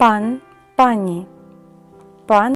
пан, пані, пан,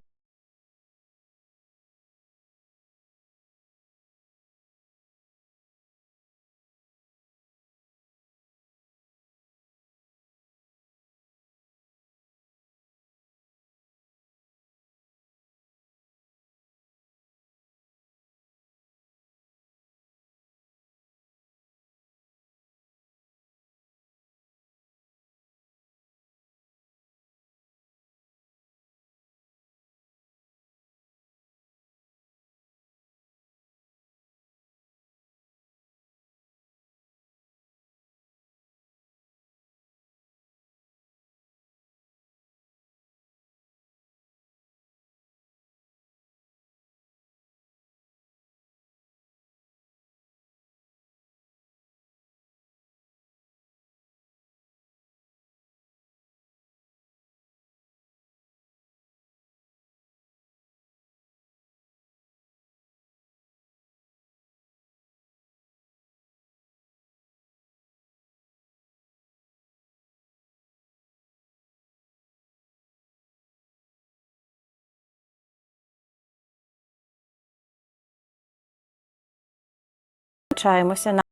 вибачаємося на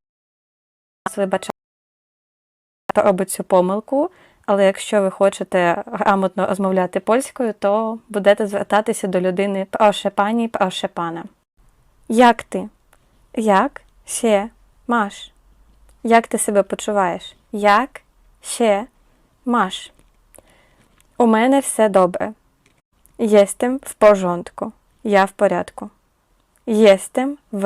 нас вибачаємо, робить цю помилку, але якщо ви хочете грамотно розмовляти польською, то будете звертатися до людини проше пані, проше пана. Як ти? Як ще маш? Як ти себе почуваєш? Як ще маш? У мене все добре. Єстем в порządku. Я в порядку. Єстем в